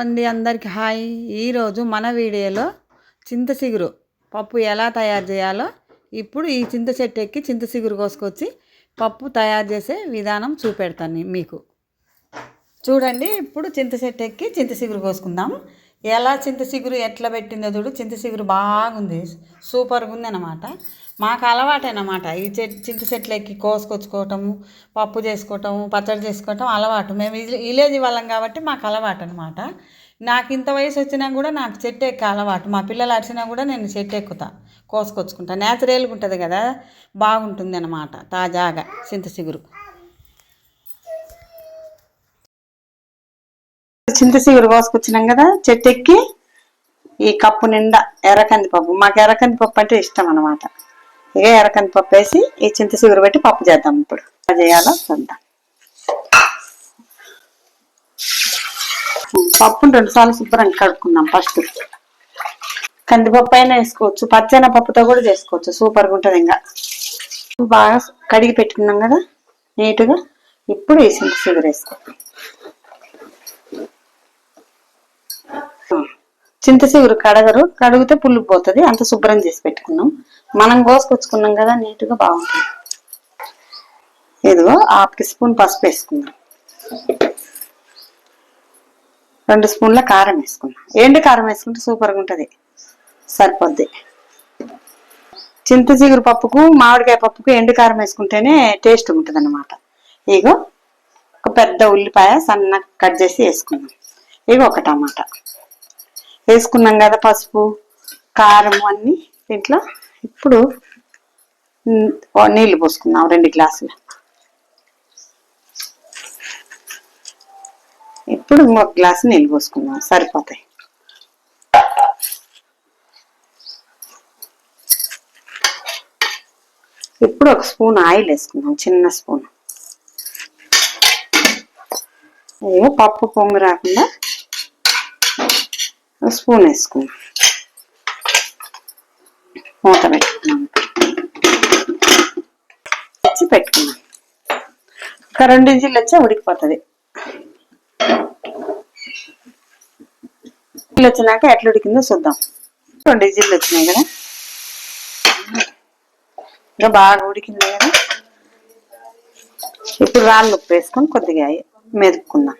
ఉంది అందరికి. హాయ్. ఈరోజు మన వీడియోలో చింత చిగురు పప్పు ఎలా తయారు చేయాలో ఇప్పుడు ఈ చింత చెట్టు ఎక్కి చింత చిగురు కోసుకొచ్చి పప్పు తయారు చేసే విధానం చూపెడతాను మీకు. చూడండి ఇప్పుడు చింత చెట్టు ఎక్కి చింత చిగురు కోసుకుందాం. ఎలా చింత చిగురు ఎట్లా పెట్టిందో చూడు చింత చిగురు బాగుంది సూపర్గా ఉంది అనమాట మాకు అలవాటేనమాట. ఈ చెట్ చింత చెట్లు ఎక్కి కోసుకొచ్చుకోవటము పప్పు చేసుకోవటము పచ్చడి చేసుకోవటం అలవాటు. మేము విలేజ్ వాళ్ళం కాబట్టి మాకు అలవాటు అనమాట నాకు ఇంత వయసు వచ్చినా కూడా నాకు చెట్టు ఎక్క అలవాటు. మా పిల్లలు అడిచినా కూడా నేను చెట్టు ఎక్కుతా కోసుకొచ్చుకుంటా. న్యాచురల్గా ఉంటుంది కదా బాగుంటుంది అనమాట తాజాగా చింత చిగురు చింత చిగురు కోసుకొచ్చినాం కదా చెట్టు ఎక్కి ఈ కప్పు నిండా ఎర్రకంది పప్పు. మాకు ఎర్రకంది పప్పు అంటే ఇష్టం అనమాట ఇక ఎరకంది పప్పు వేసి ఈ చింత చిగురు పెట్టి పప్పు చేద్దాం ఇప్పుడు. చేయాలో చూద్దాం. పప్పును రెండు సార్లు శుభ్రంగా కడుక్కుందాం ఫస్ట్. కందిపప్పు అయినా వేసుకోవచ్చు పచ్చైన పప్పుతో కూడా చేసుకోవచ్చు. సూపర్గా ఉంటుంది ఇంకా. బాగా కడిగి పెట్టుకున్నాం కదా నీట్గా. ఇప్పుడు ఈ చింత చిగురు వేసుకో. చింత చిగురు కడగరు కడిగితే పుల్లు పోతుంది అంత శుభ్రం చేసి పెట్టుకున్నాం. మనం కోసుకొచ్చుకున్నాం కదా నీట్గా బాగుంటుంది. ఇదిగో హాఫ్ టీ స్పూన్ పసుపు వేసుకుందాం. రెండు స్పూన్ల కారం వేసుకుందాం. ఎండు కారం వేసుకుంటే సూపర్గా ఉంటుంది. సరిపోద్ది. చింత చిగురు పప్పుకు మామిడికాయ పప్పుకు ఎండు కారం వేసుకుంటేనే టేస్ట్ ఉంటుంది అన్నమాట ఇగో ఒక పెద్ద ఉల్లిపాయ సన్నగా కట్ చేసి వేసుకుందాం. ఇగో ఒక టమాటా. వేసుకున్నాం కదా పసుపు కారం అన్నీ దీంట్లో. ఇప్పుడు నీళ్ళు పోసుకున్నాం రెండు గ్లాసులు. ఇప్పుడు ఒక గ్లాసు నీళ్ళు పోసుకున్నాం సరిపోతాయి. ఇప్పుడు ఒక స్పూన్ ఆయిల్ వేసుకున్నాం చిన్న స్పూన్. ఏమో పప్పు పొంగు రాకుండా స్పూన్ వేసుకుందాం మూత పెట్టుకున్నాం పెట్టుకున్నాం ఒక రెండు ఇంచులు వచ్చి ఉడికిపోతుంది వచ్చినాక ఎట్లా ఉడికిందో చూద్దాం రెండు ఇంజిల్లు వచ్చినాయి కదా ఇంకా బాగా ఉడికింది కదా ఇప్పుడు రాళ్ళు ఉప్పు వేసుకొని కొద్దిగా మెదుపుకుందాం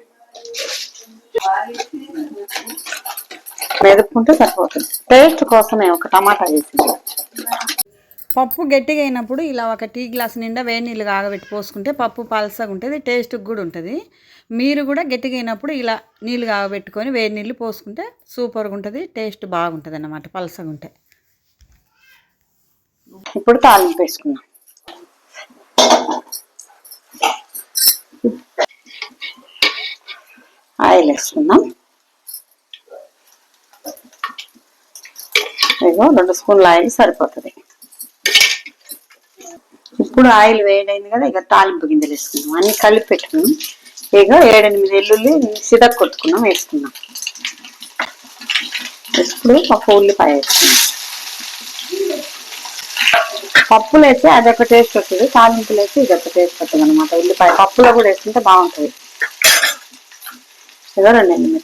మెదుపుకుంటే సరిపోతుంది. టేస్ట్ కోసమే ఒక టమాటా వేసింది పప్పు గట్టిగా అయినప్పుడు ఇలా ఒక టీ గ్లాస్ నిండా వేడి నీళ్ళు కాగబెట్టి పోసుకుంటే పప్పు పలసగా ఉంటుంది టేస్ట్కి కూడా ఉంటుంది. మీరు కూడా గట్టిగా అయినప్పుడు ఇలా నీళ్ళు కాగబెట్టుకొని వేడి నీళ్ళు పోసుకుంటే సూపర్గా ఉంటుంది టేస్ట్ బాగుంటుంది అన్నమాట పలసగా ఉంటే. ఇప్పుడు తాలింపు వేసుకున్నాం ఆయిల్ వేసుకుందాం. ఇగో రెండు స్పూన్ల ఆయిల్ సరిపోతుంది. ఇప్పుడు ఆయిల్ వేడైంది కదా ఇక తాలింపు గింజలు వేసుకున్నాం అన్ని కలిపి పెట్టుకున్నాం. ఇక ఏడెనిమిది ఎల్లుల్లి సిదక్ కొట్టుకున్నాం వేసుకున్నాం. ఇప్పుడు ఒక ఉల్లిపాయ వేసుకున్నాం పప్పులు అయితే అదొక టేస్ట్ వస్తుంది తాలింపులు అయితే ఇదొక టేస్ట్ వస్తుంది అనమాట ఉల్లిపాయ పప్పులో కూడా వేసుకుంటే బాగుంటుంది. ఇదో రెండు ఎనిమిది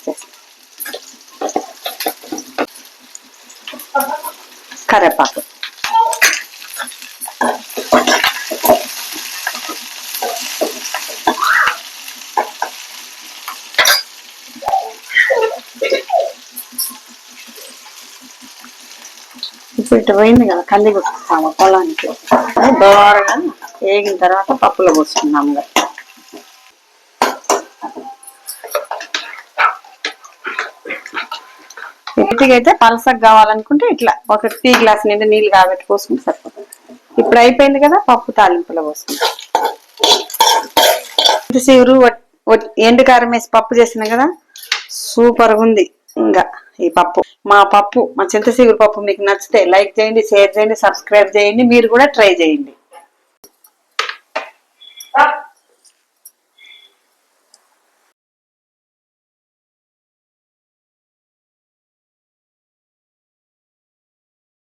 కరేపాకు ఇప్పుడు ఇటు పోయింది కదా కంది కొట్టుకుంటాము పొలానికి దోరగా వేగిన తర్వాత పప్పులో పోసుకున్నాము ఇంటికి అయితే పలసకు కావాలనుకుంటే ఇట్లా ఒక టీ గ్లాస్ నిండా నీళ్ళు కాబట్టి పోసుకుంటే సరిపోతుంది. ఇప్పుడు అయిపోయింది కదా పప్పు తాలింపులో పోసుకుంటాం శివురు ఎండుకారం వేసి పప్పు చేసినాం కదా సూపర్గా ఉంది ఇంకా ఈ పప్పు మా పప్పు మా చింతసీగురు పప్పు మీకు నచ్చితే లైక్ చేయండి షేర్ చేయండి సబ్స్క్రైబ్ చేయండి మీరు కూడా ట్రై చేయండి.